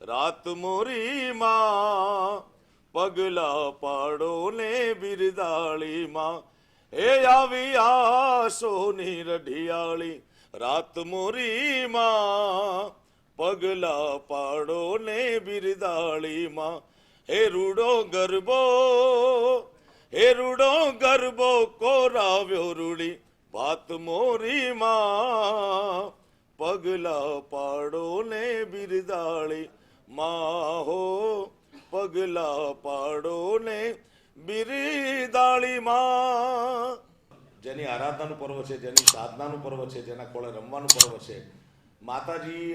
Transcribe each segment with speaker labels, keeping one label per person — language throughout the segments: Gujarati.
Speaker 1: રાત મોરી માં પગલા પાડો ને બિરદાળી માં હે આવી આસોની રઢિયાળી રાત મોરી માં પગલા પાડો ને બિરદાળી માં હે રૂડો ગરબો, હે રૂડો ગરબો, કોરાવ્યો રૂડી ભાત મોરી માં પગલા પાડો ને બિરદાળી. માહો, પગલા પાડો ને બિરદાળી માં જેની આરાધનાનું પર્વ છે, જેની સાધનાનું પર્વ છે, જેના કોળે રમવાનું પર્વ છે. માતાજી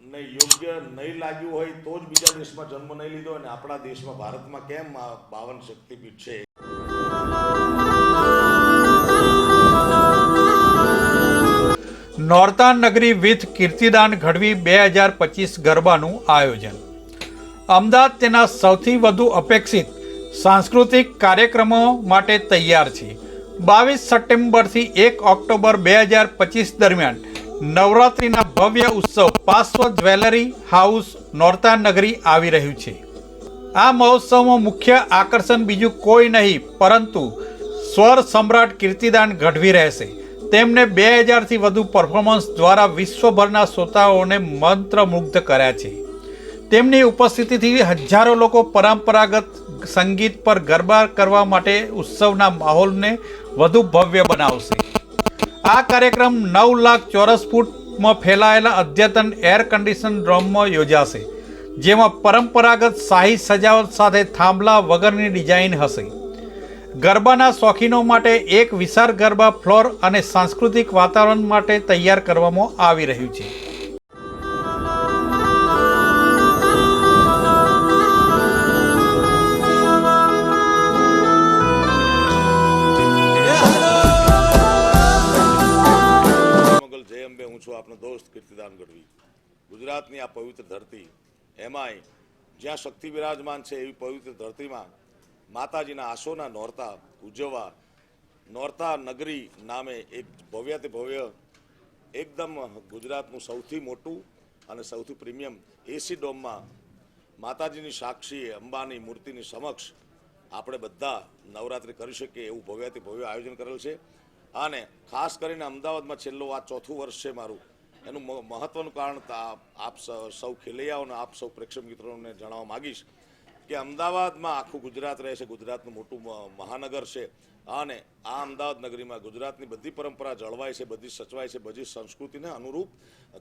Speaker 1: ને યોગ્ય નહીં લાગ્યું હોય તો જ બીજા દેશમાં જન્મ નહીં લીધો અને આપણા દેશમાં ભારતમાં કેમ બાવન શક્તિપીઠ છે?
Speaker 2: નોરતા નગરી વિથ કીર્તિદાન ઘડવી બે હજાર પચીસ ગરબાનું આયોજન. અમદાવાદ તેના સૌથી વધુ અપેક્ષિત સાંસ્કૃતિક કાર્યક્રમો માટે તૈયાર છે. બાવીસ સપ્ટેમ્બરથી એક ઓક્ટોબર બે હજાર પચીસ દરમિયાન નવરાત્રિના ભવ્ય ઉત્સવ પાર્શ્વ જ્વેલરી હાઉસ નોરતાન નગરી આવી રહ્યું છે. આ મહોત્સવમાં મુખ્ય આકર્ષણ બીજું કોઈ નહીં, પરંતુ સ્વર સમ્રાટ કીર્તિદાન ગઢવી રહેશે. તેમને બે હજારથી વધુ પરફોર્મન્સ દ્વારા વિશ્વભરના શ્રોતાઓને મંત્રમુગ્ધ કર્યા છે. તેમની ઉપસ્થિતિથી હજારો લોકો પરંપરાગત સંગીત પર ગરબા કરવા માટે ઉત્સવના માહોલને વધુ ભવ્ય બનાવશે. આ કાર્યક્રમ નવ લાખ ચોરસ ફૂટમાં ફેલાયેલા અદ્યતન એર કન્ડિશન ડ્રોમમાં યોજાશે, જેમાં પરંપરાગત શાહી સજાવટ સાથે થાંભલા વગરની ડિઝાઇન હશે. ગરબાના શોખીનો માટે એક વિશાળ ગરબા ફ્લોર અને સાંસ્કૃતિક વાતાવરણ માટે તૈયાર કરવામાં આવી રહ્યું છે.
Speaker 1: હું છું આપનો દોસ્ત કીર્તિદાન ગઢવી. ગુજરાતની આ પવિત્ર ધરતી, એમાંય જ્યાં શક્તિ બિરાજમાન છે એવી પવિત્ર ધરતીમાં માતાજીના આશોના નોરતા ઉજવવા, નોરતા નગરી નામે એક ભવ્યાતિ ભવ્ય, એકદમ ગુજરાતનું સૌથી મોટું અને સૌથી પ્રીમિયમ એસી ડોમમાં માતાજીની સાક્ષીએ અંબાની મૂર્તિની સમક્ષ આપણે બધા નવરાત્રિ કરી શકીએ એવું ભવ્યાતિ ભવ્ય આયોજન કરેલ છે. અને ખાસ કરીને અમદાવાદમાં છેલ્લું આ ચોથું વર્ષ છે મારું. એનું મ- મહત્વનું કારણ આપ સૌ ખેલૈયાઓને, આપ સૌ પ્રેક્ષક મિત્રોને જણાવવા માગીશ કે અમદાવાદમાં આખું ગુજરાત રહે છે, ગુજરાતનું મોટું મહાનગર છે. અને આ અમદાવાદ નગરીમાં ગુજરાતની બધી પરંપરા જળવાય છે, બધી સચવાય છે, બધી સંસ્કૃતિને અનુરૂપ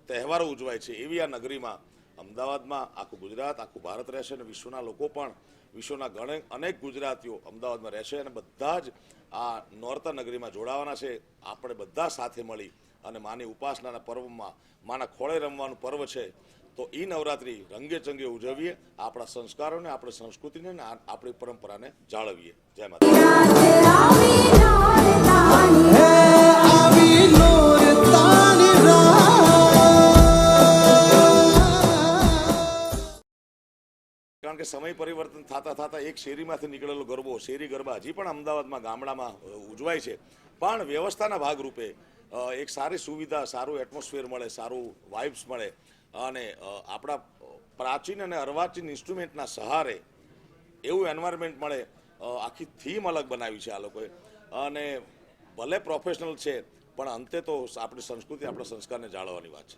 Speaker 1: તહેવારો ઉજવાય છે. એવી આ નગરીમાં અમદાવાદમાં આખું ગુજરાત, આખું ભારત રહેશે અને વિશ્વના લોકો પણ, વિશ્વના ઘણે અનેક ગુજરાતીઓ અમદાવાદમાં રહેશે અને બધા જ આ નોર્તા નગરીમાં જોડાવાના છે. આપણે બધા સાથે મળી અને માની ઉપાસનાના પર્વમાં, માના ખોળે રમવાનું પર્વ છે. તો એ નવરાત્રિ રંગે ચંગે ઉજવીએ, આપણા સંસ્કારોને, આપણી સંસ્કૃતિને અને આપણી પરંપરાને જાળવીએ. જય માતા કારણ કે સમય પરિવર્તન થતા થતા એક શેરીમાંથી નીકળેલો ગરબો, શેરી ગરબા હજી પણ અમદાવાદમાં ગામડામાં ઉજવાય છે. પણ વ્યવસ્થાના ભાગરૂપે એક સારી સુવિધા, સારું એટમોસ્ફિયર મળે, સારું વાઇબ્સ મળે. અને આપણા પ્રાચીન અને અર્વાચીન ઇન્સ્ટ્રુમેન્ટના સહારે એવું એન્વાયરમેન્ટ મળે આખી થીમ અલગ બનાવી છે આ લોકોએ. અને ભલે પ્રોફેશનલ છે, પણ અંતે તો આપણી સંસ્કૃતિ, આપણા સંસ્કારને જાળવવાની વાત છે.